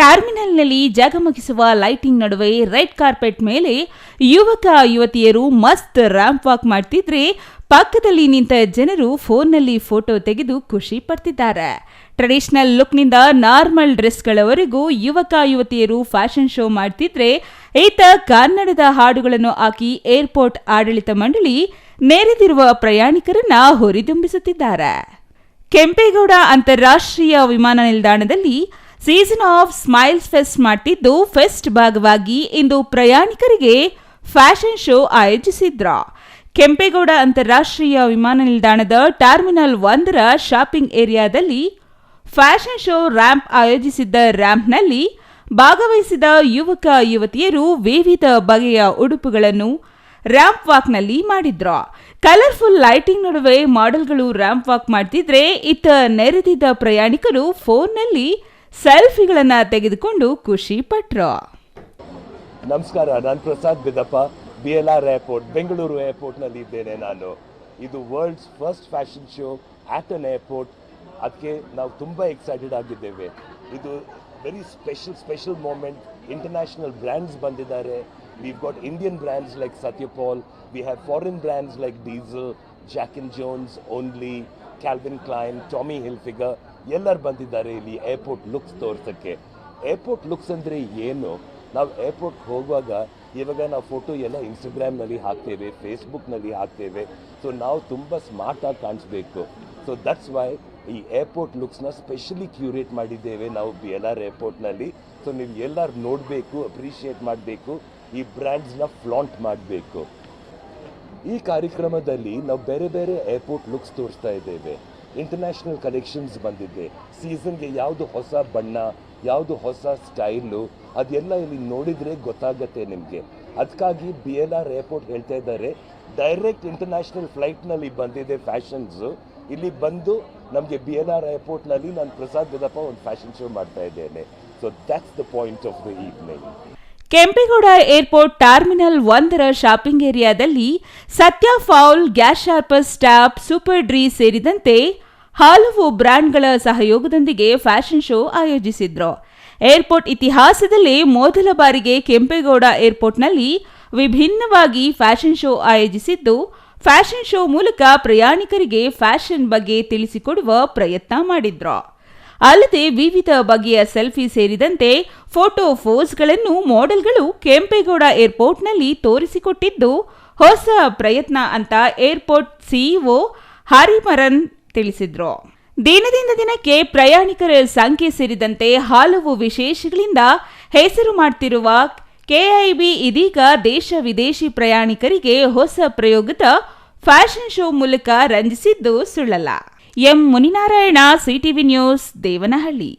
టార్మిన్ ಟರ್ಮಿನಲ್ನಲ್ಲಿ ಜಗಮಗಿಸುವ ಲೈಟಿಂಗ್ ನಡುವೆ ರೆಡ್ ಕಾರ್ಪೆಟ್ ಮೇಲೆ ಯುವಕ, ಯುವತಿಯರು ಮಸ್ತ್ ರ್ಯಾಂಪ್ ವಾಕ್ ಮಾಡ್ತಿದ್ರೆ ಪಕ್ಕದಲ್ಲಿ ನಿಂತ ಜನರು ಫೋನ್ನಲ್ಲಿ ಫೋಟೋ ತೆಗೆದು ಖುಷಿ ಪಡ್ತಿದ್ದಾರೆ. ಟ್ರೆಡಿಷನಲ್ ಲುಕ್ನಿಂದ ನಾರ್ಮಲ್ ಡ್ರೆಸ್ಗಳವರೆಗೂ ಯುವಕ, ಯುವತಿಯರು ಫ್ಯಾಷನ್ ಶೋ ಮಾಡ್ತಿದ್ರೆ ಈತ ಕನ್ನಡದ ಹಾಡುಗಳನ್ನು ಹಾಕಿ ಏರ್ಪೋರ್ಟ್ ಆಡಳಿತ ಮಂಡಳಿ ನೆರೆದಿರುವ ಪ್ರಯಾಣಿಕರನ್ನ ಹುರಿದುಂಬಿಸುತ್ತಿದ್ದಾರೆ. ಕೆಂಪೇಗೌಡ ಅಂತಾರಾಷ್ಟ್ರೀಯ ವಿಮಾನ ನಿಲ್ದಾಣದಲ್ಲಿ ಸೀಸನ್ ಆಫ್ ಸ್ಮೈಲ್ಸ್ ಫೆಸ್ಟ್ ಮಾಡ್ತಿದ್ದು ಫೆಸ್ಟ್ ಭಾಗವಾಗಿ ಇಂದು ಪ್ರಯಾಣಿಕರಿಗೆ ಫ್ಯಾಷನ್ ಶೋ ಆಯೋಜಿಸಿದ್ರ. ಕೆಂಪೇಗೌಡ ಅಂತಾರಾಷ್ಟ್ರೀಯ ವಿಮಾನ ನಿಲ್ದಾಣದ ಟರ್ಮಿನಲ್ ಒಂದರ ಶಾಪಿಂಗ್ ಏರಿಯಾದಲ್ಲಿ ಫ್ಯಾಷನ್ ಶೋ ರ್ಯಾಂಪ್ ಆಯೋಜಿಸಿದ್ದ ರ್ಯಾಂಪ್ನಲ್ಲಿ ಭಾಗವಹಿಸಿದ ಯುವಕ, ಯುವತಿಯರು ವಿವಿಧ ಬಗೆಯ ಉಡುಪುಗಳನ್ನು ರ್ಯಾಂಪ್ ವಾಕ್ನಲ್ಲಿ ಮಾಡಿದ್ರು. ಕಲರ್ಫುಲ್ ಲೈಟಿಂಗ್ ನಡುವೆ ಮಾಡೆಲ್ಗಳು ರ್ಯಾಂಪ್ ವಾಕ್ ಮಾಡ್ತಿದ್ರೆ ಇತ್ತ ನೆರೆದಿದ್ದ ಪ್ರಯಾಣಿಕರು ಫೋನ್ನಲ್ಲಿ ಸೆಲ್ಫಿಗಳನ್ನ ತೆಗೆದುಕೊಂಡು ಖುಷಿ ಪಟ್ರು. ನಮಸ್ಕಾರ, ನಾನು Prasad Biddappa B L R airport Bengaluru ಏರ್ಪೋರ್ಟ್ನಲ್ಲಿ ಇದ್ದೇನೆ ನಾನು. ಇದು world's first fashion show at an airport ಅದಕ್ಕೆ ನಾವು ತುಂಬ ಎಕ್ಸೈಟೆಡ್ ಆಗಿದ್ದೇವೆ. ಇದು very special special moment international brands ಬಂದಿದ್ದಾರೆ. We got Indian brands like Satya Paul we have foreign brands like Diesel Jack and Jones only Calvin Klein Tommy Hilfiger ಎಲ್ಲರೂ ಬಂದಿದ್ದಾರೆ ಇಲ್ಲಿ. Airport looks ತೋರ್ಸೋಕ್ಕೆ. ಏರ್ಪೋರ್ಟ್ ಲುಕ್ಸ್ ಅಂದರೆ ಏನು? ನಾವು airport ಹೋಗುವಾಗ ಇವಾಗ ನಾವು ಫೋಟೋ ಎಲ್ಲ ಇನ್ಸ್ಟಾಗ್ರಾಮ್ನಲ್ಲಿ ಹಾಕ್ತೇವೆ ಫೇಸ್ಬುಕ್ನಲ್ಲಿ ಹಾಕ್ತೇವೆ. ಸೊ ನಾವು ತುಂಬ ಸ್ಮಾರ್ಟಾಗಿ ಕಾಣಿಸ್ಬೇಕು. ಸೊ ದಟ್ಸ್ ವೈ ಈ ಏರ್ಪೋರ್ಟ್ ಲುಕ್ಸ್ನ ಸ್ಪೆಷಲಿ ಕ್ಯೂರೇಟ್ ಮಾಡಿದ್ದೇವೆ ನಾವು ಬಿ ಎಲ್ ಆರ್ ಏರ್ಪೋರ್ಟ್ನಲ್ಲಿ ಸೊ ನೀವು ಎಲ್ಲರೂ ನೋಡಬೇಕು ಅಪ್ರಿಷಿಯೇಟ್ ಮಾಡಬೇಕು, ಈ ಬ್ರ್ಯಾಂಡ್ಸ್ನ ಫ್ಲಾಂಟ್ ಮಾಡಬೇಕು. ಈ ಕಾರ್ಯಕ್ರಮದಲ್ಲಿ ನಾವು ಬೇರೆ ಬೇರೆ ಏರ್ಪೋರ್ಟ್ ಲುಕ್ಸ್ ತೋರಿಸ್ತಾ ಇದ್ದೇವೆ. ಇಂಟರ್ನ್ಯಾಷನಲ್ ಕಲೆಕ್ಷನ್ಸ್ ಬಂದಿದೆ. ಸೀಸನ್ಗೆ ಯಾವುದು ಹೊಸ ಬಣ್ಣ, ಯಾವುದು ಹೊಸ ಸ್ಟೈಲು ಅದೆಲ್ಲ ಇಲ್ಲಿ ನೋಡಿದರೆ ಗೊತ್ತಾಗತ್ತೆ ನಿಮಗೆ. ಅದಕ್ಕಾಗಿ ಬಿ ಎಲ್ ಆರ್ ಏರ್ಪೋರ್ಟ್ ಹೇಳ್ತಾ ಇದ್ದಾರೆ. ಡೈರೆಕ್ಟ್ ಇಂಟರ್ನ್ಯಾಷನಲ್ ಫ್ಲೈಟ್ನಲ್ಲಿ ಬಂದಿದೆ ಫ್ಯಾಷನ್ಸು ಇಲ್ಲಿ ಬಂದು ನಮಗೆ ಬಿ ಎಲ್ ಆರ್ ಏರ್ಪೋರ್ಟ್ನಲ್ಲಿ ನಾನು ಪ್ರಸಾದ್ ಗದಪ್ಪ ಒಂದು ಫ್ಯಾಷನ್ ಶೋ ಮಾಡ್ತಾ ಇದ್ದೇನೆ. So that's the point of the evening Kempegowda airport terminal ಒಂದರ ಶಾಪಿಂಗ್ ಏರಿಯಾದಲ್ಲಿ Satya Paul Gas Shoppers Stop, Superdry ಸೇರಿದಂತೆ ಹಲವು ಬ್ರ್ಯಾಂಡ್ಗಳ ಸಹಯೋಗದೊಂದಿಗೆ ಫ್ಯಾಷನ್ ಶೋ ಆಯೋಜಿಸಿದ್ರು. ಏರ್ಪೋರ್ಟ್ ಇತಿಹಾಸದಲ್ಲಿ ಮೊದಲ ಬಾರಿಗೆ ಕೆಂಪೇಗೌಡ ಏರ್ಪೋರ್ಟ್ನಲ್ಲಿ ವಿಭಿನ್ನವಾಗಿ ಫ್ಯಾಷನ್ ಶೋ ಆಯೋಜಿಸಿದ್ದು, ಫ್ಯಾಷನ್ ಶೋ ಮೂಲಕ ಪ್ರಯಾಣಿಕರಿಗೆ ಫ್ಯಾಷನ್ ಬಗ್ಗೆ ತಿಳಿಸಿಕೊಡುವ ಪ್ರಯತ್ನ ಮಾಡಿದ್ರು. ಅಲ್ಲದೆ ವಿವಿಧ ಬಗೆಯ ಸೆಲ್ಫಿ ಸೇರಿದಂತೆ ಫೋಟೋ ಫೋಸ್ಗಳನ್ನು ಮಾಡೆಲ್ಗಳು ಕೆಂಪೇಗೌಡ ಏರ್ಪೋರ್ಟ್ನಲ್ಲಿ ತೋರಿಸಿಕೊಟ್ಟಿದ್ದು, ಹೊಸ ಪ್ರಯತ್ನ ಅಂತ ಏರ್ಪೋರ್ಟ್ ಸಿಇಒ ಹರಿಮರನ್ ತಿಳಿಸಿದ್ರು. ದಿನದಿಂದ ದಿನಕ್ಕೆ ಪ್ರಯಾಣಿಕರ ಸಂಖ್ಯೆ ಸೇರಿದಂತೆ ಹಲವು ವಿಶೇಷಗಳಿಂದ ಹೆಸರು ಮಾಡ್ತಿರುವ ಕೆಐಬಿ ಇದೀಗ ದೇಶ ವಿದೇಶಿ ಪ್ರಯಾಣಿಕರಿಗೆ ಹೊಸ ಪ್ರಯೋಗದ ಫ್ಯಾಷನ್ ಶೋ ಮೂಲಕ ರಂಜಿಸಿದ್ದು ಸುಳ್ಳಲ್ಲ. M Muninarayana CTV news Devanahalli